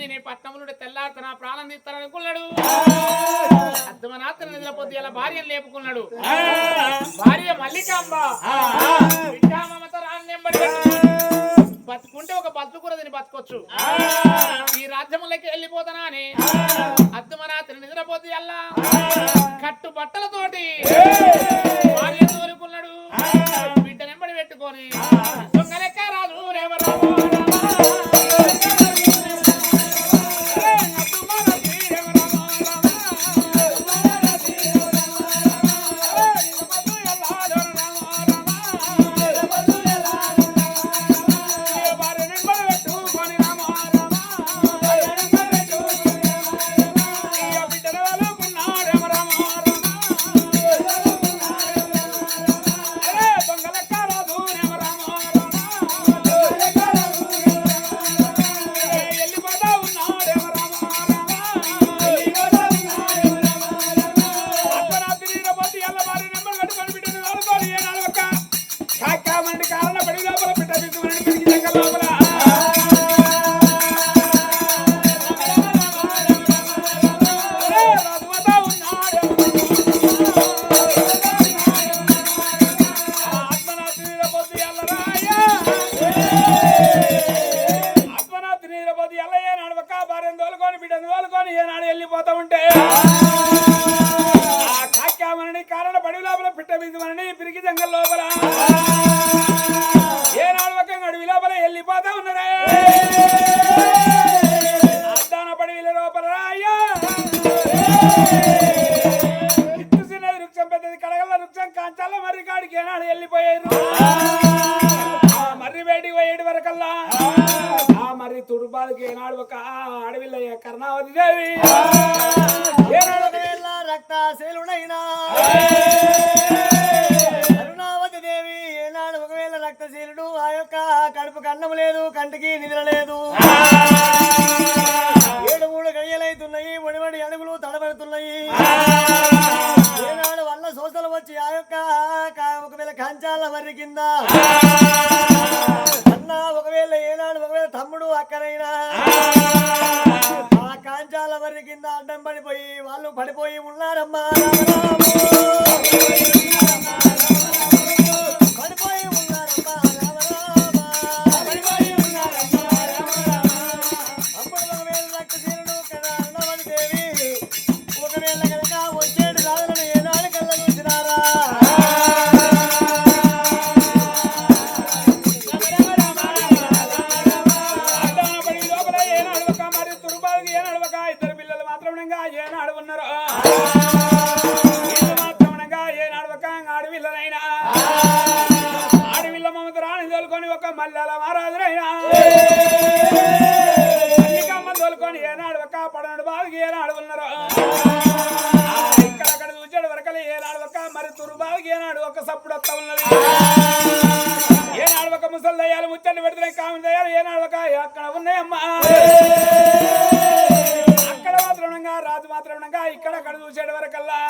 నేను పట్నం నుండి తెల్లారితే నా ప్రాణం తీస్తాననుకున్నాడు అర్థమనాత్ర నిధుల పొద్దు ఇలా భార్యను లేపుకున్నాడు. భార్య మల్లికాంబ. మమత బతుకుంటే ఒక బతుకుర తిని బతకొచ్చు ఈ రాజ్యములకి వెళ్ళిపోతానా అని అల్లా కట్టు బట్టలతోటి భార్య తోలుకున్నాడు. బిడ్డ నెంబడి పెట్టుకొని దొంగ లెక్క రాజు రేవరామా కాక్యామని పడి లోపల పిట్ట బిందువని పిరికి జంగల్ లోపల. ఏనాడు ఒక అడవి లోపల వెళ్ళిపోతా ఉన్నరే అద్దాన పడివిల లోపల రాయ్యా ఇత్తు చిన్నది వృక్షం పెద్దది కడగల వృక్షం కాంచాల మర్రి కాడికి ఏనాడు వెళ్ళిపోయారు తుడుబాలకి ఏనాడు ఒక అడవిలో కర్ణావతి దేవి. ఏనాడు ఒక రక్తశీలుడైనా కరుణావతి దేవి ఏనాడు ఒకవేళ రక్తశీలుడు ఆ యొక్క కడుపు కన్నం లేదు కంటికి నిద్ర లేదు. ఏడు మూడు గడియలైతున్నాయి ఒడివడి అడుగులు తడబడుతున్నాయి. ఏనాడు వల్ల సోసలు వచ్చి ఆ యొక్క ఒకవేళ కంచాల మర్రి కింద మల్లికమ్మ ఏనాడు ఒక్క పడనాడు బావికి ఏనాడు ఉన్నారు. ఇక్కడక్కడ చూచాడు వరకలు ఏనాడు ఒక మరి తురుబావికి ఏనాడు ఒక సప్పుడు వస్తా ఉన్నది. ఏనాడు ఒక ముసలి దయ్యాలు ముచ్చట్లు పెడుతున్నాయి కామి దయ్యాలు ఏనాడు ఒక అక్కడ ఉన్నాయమ్మా. అక్కడ మాత్రం రాజు మాత్రం ఇక్కడ అక్కడ చూసాడు వరకల్లా.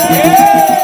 Ei!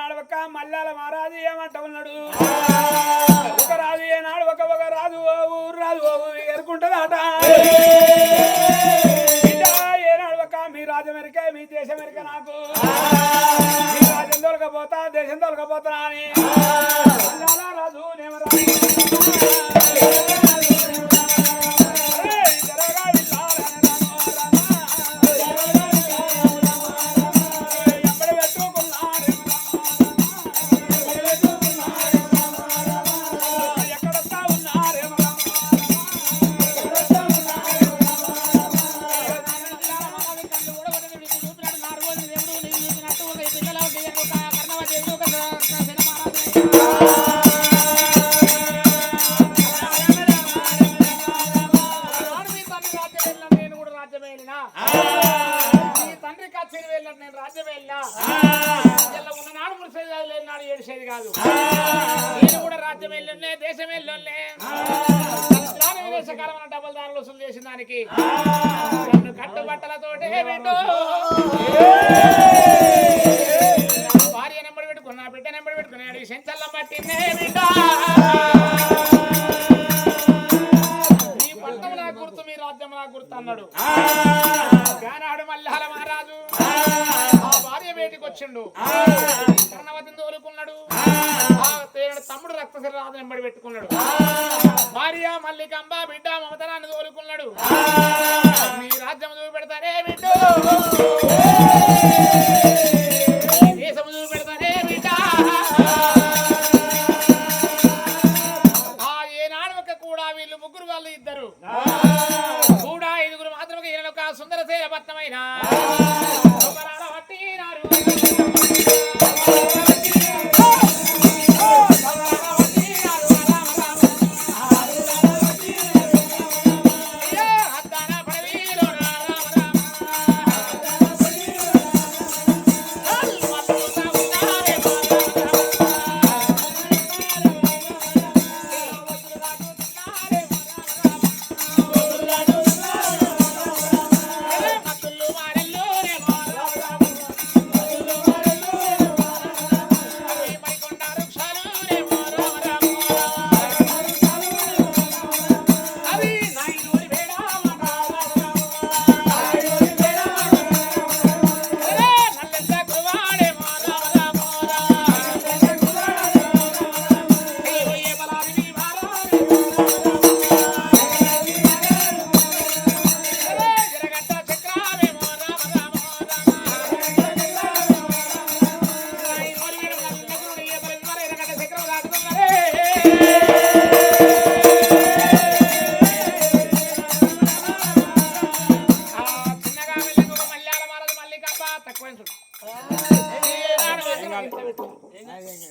నడవక మల్లాల మహారాజు ఏమంట ఉన్నాడు ఒక రాజు ఏనాడు ఒక ఒక రాజు ఊరు రాజు ఓ ఎరుకుంటుందట మీ రాజ్యం ఎరికే మీ దేశం ఎరికే నాకు మీ రాజ్యం దొరకపోతా దేశం దొరకపోతున్నా అని రాజు నేను రాజు ముసలిరాజు వెంబడి పెట్టుకున్నాడు. భార్య మల్లికంబ బిడ్డ మమతనాన్ని తోలుకున్నాడు. మీ రాజ్యం చూపెడతారే బిడ్డ.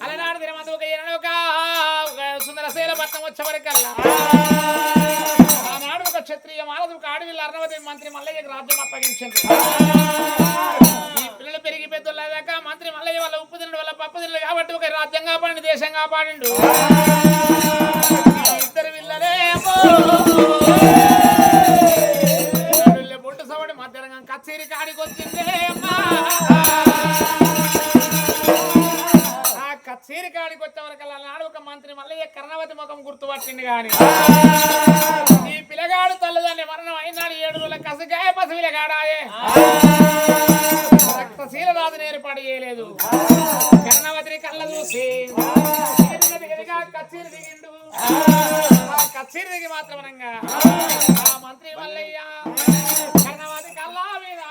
అలనాడు దినమందు ఒక ఏనాడు ఒక సుందర శైలపట్నం వచ్చే వరకల్లా ఆనాడు ఒక క్షత్రియ మానదు ఒక ఆడవిల్ల అర్ణవదేవి మంత్రి మల్లయ్యకి రాజ్యం అప్పగించింది ఈ పిల్లలు పెరిగి పెద్దోళ్ళదాకా మంత్రి మల్లయ్య వాళ్ళ ఉప్పు తినడు వాళ్ళ పప్పు తినడు కాబట్టి ఒక రాజ్యం కాపాడి దేశం కాపాడిండు. ఇద్దరు పిల్లలే ఆ కచేరి కాడికి వచ్చే వరకు నాడు ఒక మంత్రి మల్లయ్య కర్ణవతి ముఖం గుర్తుపట్టింది గాని ఈ పిల్లగాడు తల్లిదండ్రి మరణం అయినాడు ఏడు రోజుల కసగాయ పసి పిల్లగాడాయే రక్తశీల రాజుని ఏర్పాటు చేయలేదు. కర్ణవతిని కళ్ళ చూసి కచ్చేరి దిగిండు. ఆ. కచ్చేరి దిగి మాత్రమనంగా ఆ. మంత్రి మల్లయ్య కర్ణవతి కళ్ళ మీద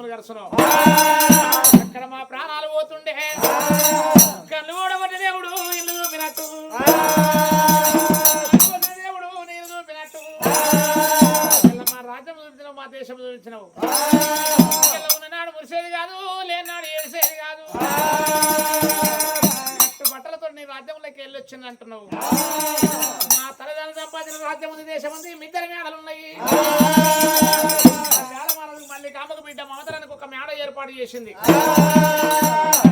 తిన్నావు ఏ అక్కడ మా ప్రాణాలు పోతుండే. కళ్ళు ఓడగొట్టిన దేవుడు ఇల్లు చూపినట్టు. దేవుడు నేను చూపినట్టు. మా రాజ్యం చూపించినావు మా దేశం చూపించినావు. ఉన్ననాడు మురిసేది కాదు లేనాడు ఏడిసేది కాదు. బట్టలతో నీ రాజ్యంలోకి వెళ్ళి వచ్చింది అంటున్నావు. మా తల్లిదండ్రులు సంపాదించిన రాజ్యం ఉంది దేశం ఉంది మీ ఇద్దరు మేడలు ఉన్నాయి మళ్ళీ కామకు బిడ్డ మమతరానికి ఒక మేడ ఏర్పాటు చేసింది.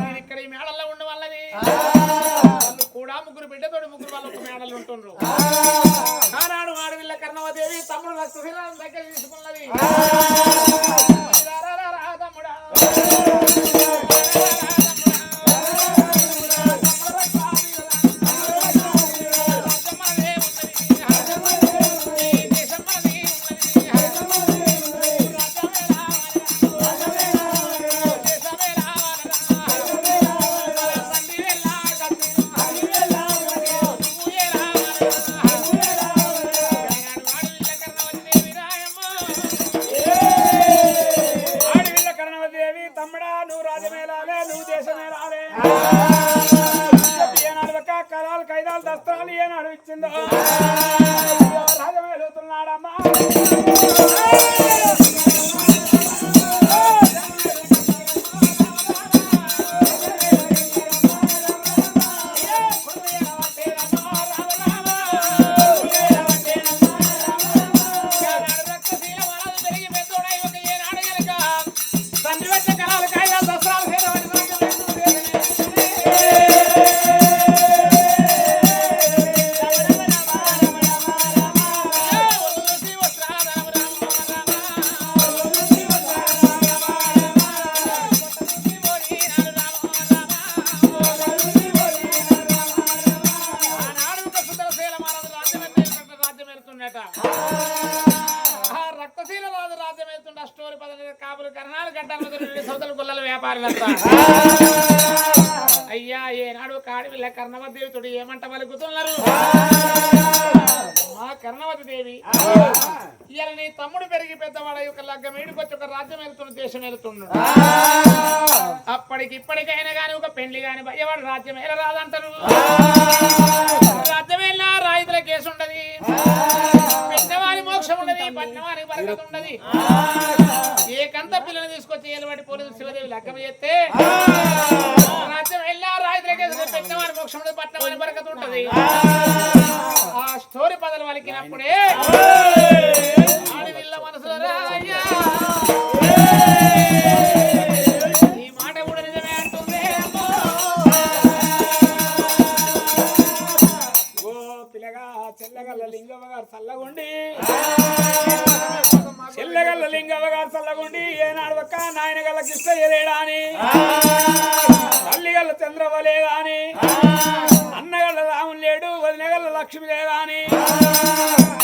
నేను ఇక్కడ ఈ మేడల్లో ఉండ వల్లది వాళ్ళు కూడా ముగ్గురు బిడ్డతోటి ముగ్గురు వాళ్ళు ఒక మేడలు ఉంటుండ్రు. ఆనాడు ఆడవిల్ల కర్ణవదేవి తమ్ముడు రక్తశీలం దగ్గర తీసుకున్నది. ఏమంట పలుకుతున్నారు మా కర్ణవతి దేవి. ఇవాళ నీ తమ్ముడు పెరిగి పెద్దవాడ యొక్క లగ్గం ఏడుకొచ్చి ఒక రాజ్యం వెళ్తున్న దేశం వెళ్తున్నాడు అప్పటికి ఇప్పటికైనా గాని ఒక పెళ్ళి గాని భయవాడు రాజ్యం ఎలా రాదంటారు? రాజ్యం వెళ్ళా రాయితుల కేసు ఉండదు. పెద్దవారి మోక్షం ఉండదు పట్టణవారికి బరకత ఉండదు. ఏ కంత పిల్లని తీసుకొచ్చి ఏలుబడి పోలీసు శివదేవి లగ్గం చేస్తే మోక్షముడు పట్ల వారి బరకత ఉంటది. ఆ. స్టోరీ పదలు వలికినప్పుడే ఆడవిల్ల మనసులో చెల్లగల్ల లింగవ గారు చల్లగుండి. చెల్లగల్ల చల్లగుండి. ఏనాడు ఒక్క నాయన గల కిస్త చేయలేడా అని తల్లిగల్ల చంద్రవ్వ లేదా అని అన్నగల్ల రాములు లేడు వదినగల్ల లక్ష్మి లేదా అని.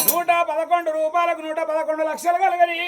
నూట పదకొండు రూపాయలకు నూట పదకొండు లక్షలు కలగని.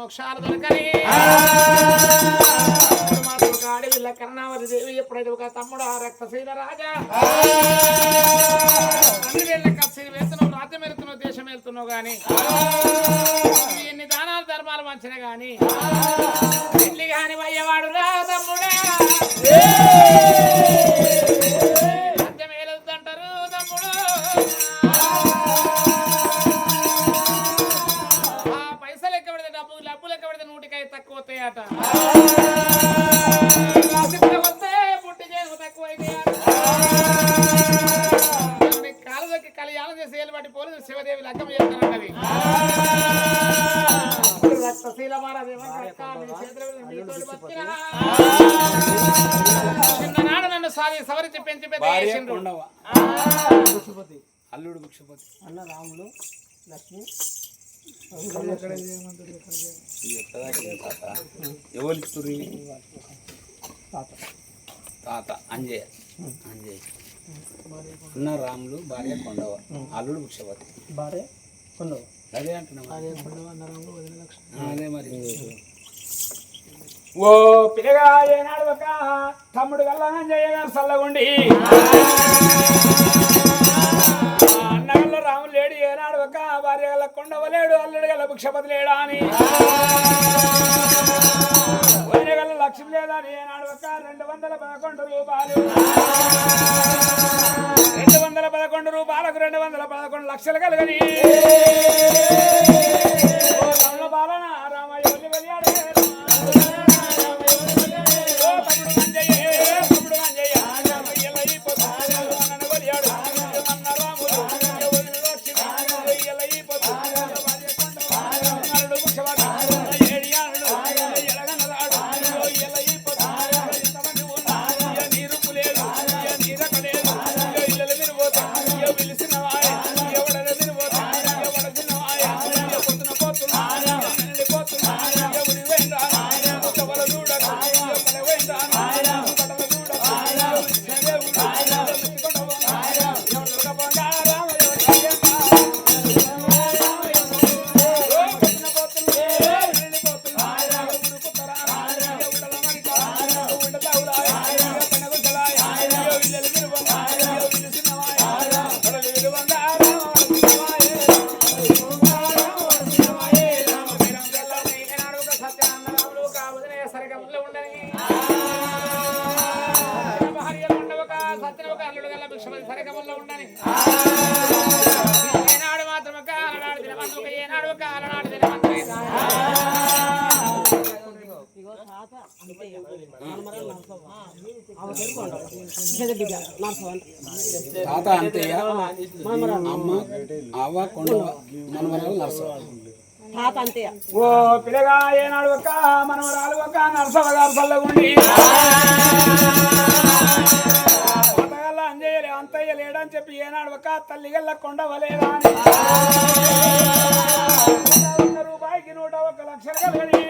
మోక్షాలు దొరకని. అడవిల్ల కర్ణావతి దేవి ఎప్పుడైతే ఒక తమ్ముడు ఆ రక్తశీల రాజా? అన్ని వేళ్ళ కత్తి వెళ్తున్నావు రాజ్యం వెళ్తున్నావు దేశం వెళ్తున్నావు గాని నువ్వు ఎన్ని దానాలు ధర్మాలు మంచిన గాని పెళ్ళి గాని అయ్యవాడు రా తమ్ముడా కొండవ అల్లుడు భిక్షపతి అన్న రాములు లక్ష్మి. ఎవరికి తురి తాత? అంజయ్య. అంజయ్య. అన్న రాములు భార్య కొండవ. అల్లుడు భిక్షపతి భార్య కొండవ. అదే అంటున్నా అదే మరి. ఓ పిల్లగా ఏనాడు ఒక తమ్ముడు గల్లంజయ్య గారు చల్లగుండి అన్నగల్ల రాములు లేడు ఏనాడు ఒక భార్య గల కొండవలేడు అల్లుడు గల భిక్షపతి లేడా అని. వదిన గల లక్ష్మి లేదా అని ఏనాడు ఒక రెండు వందల పదకొండు రూపాయలు. రెండు వందల పదకొండు రూపాయలకు రెండు వందల పదకొండు లక్షలు కలగని. ఓ బాలన రామయ్య తాత అంతయ్య అమ్మ అవ్వ కొండవ మనవరాలు నర్సవ తాత అంతయ్య ఓ పిల్లగా ఏనాడు ఒక మనవరాలు ఒక నర్సవ గారు చల్లగుండి అంజయ్యలే అంతయ్య లేడని చెప్పి ఏనాడు ఒక తల్లిగల్ల కొండవలేదా రూపాయికి నూట ఒక లక్షలు కలిగి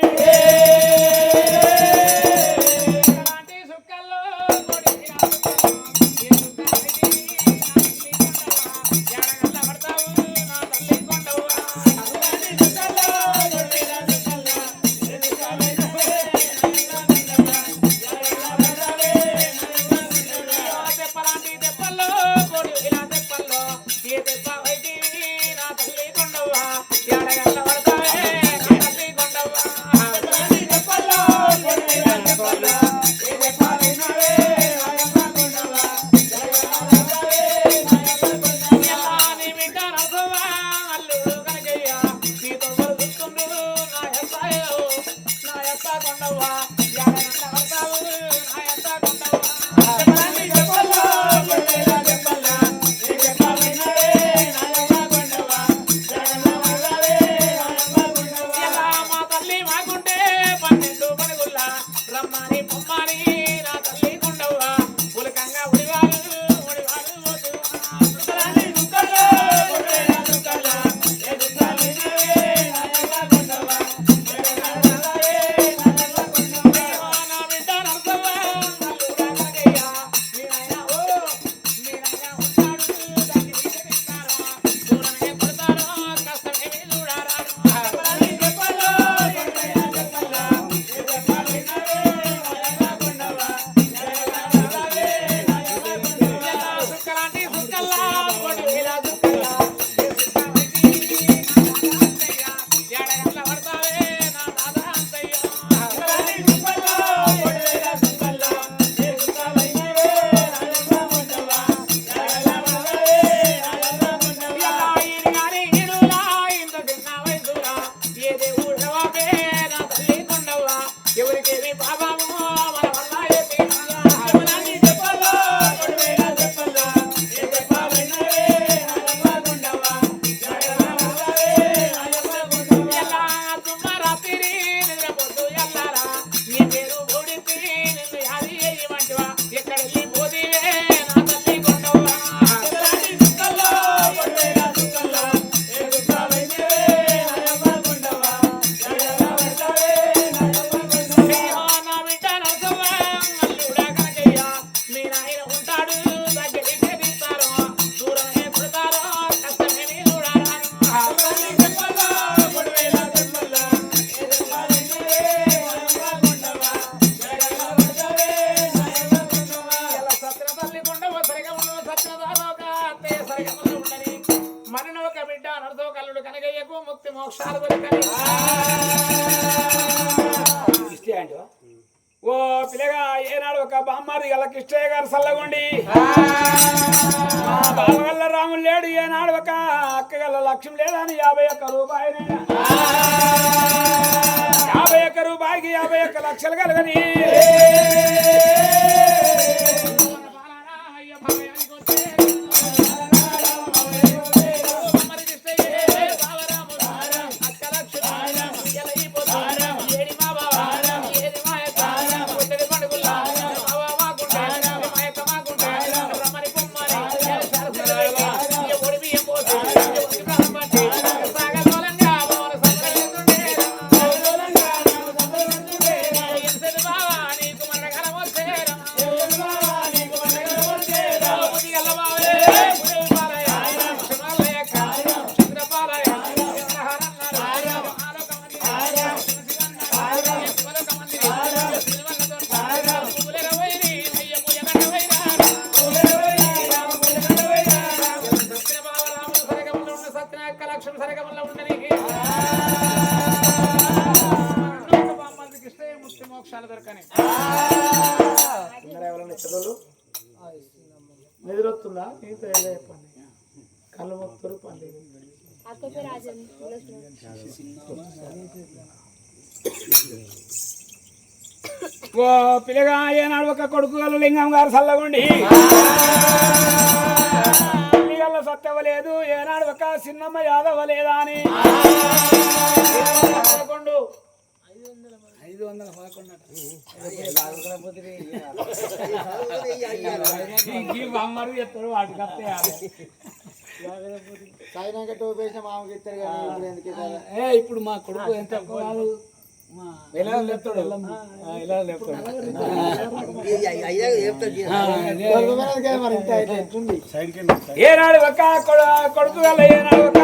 సల్లగుండి. బాలవల్ల బావ రాములు లేడు ఏనాడు ఒక అక్క గల్ల లక్ష్యం లేదని యాభై ఒక్క రూపాయలైనా యాభై ఒక్క రూపాయికి యాభై ఒక్క లక్షలు కలగని. నిద్రొస్తుందా నీతో ఏదో చెప్పండి కళ్ళు మొత్తరు పని. ఓ పిల్లగా ఏనాడు ఒక కొడుకు గల లింగం గారు చల్లగుండి. పిల్లగల్ల సత్యవలేదు ఏనాడు ఒక చిన్నమ్మ యాదవ లేదా అని ఐదు వందల పదకొండు వాటికి సాయినాక టోపీ మామకి ఇస్తారు కానీ ఇప్పుడు ఏ ఇప్పుడు మా కొడుకు ఎంత వాళ్ళు ఏనాడు ఒక కొడుకు గల ఏనాడు ఒక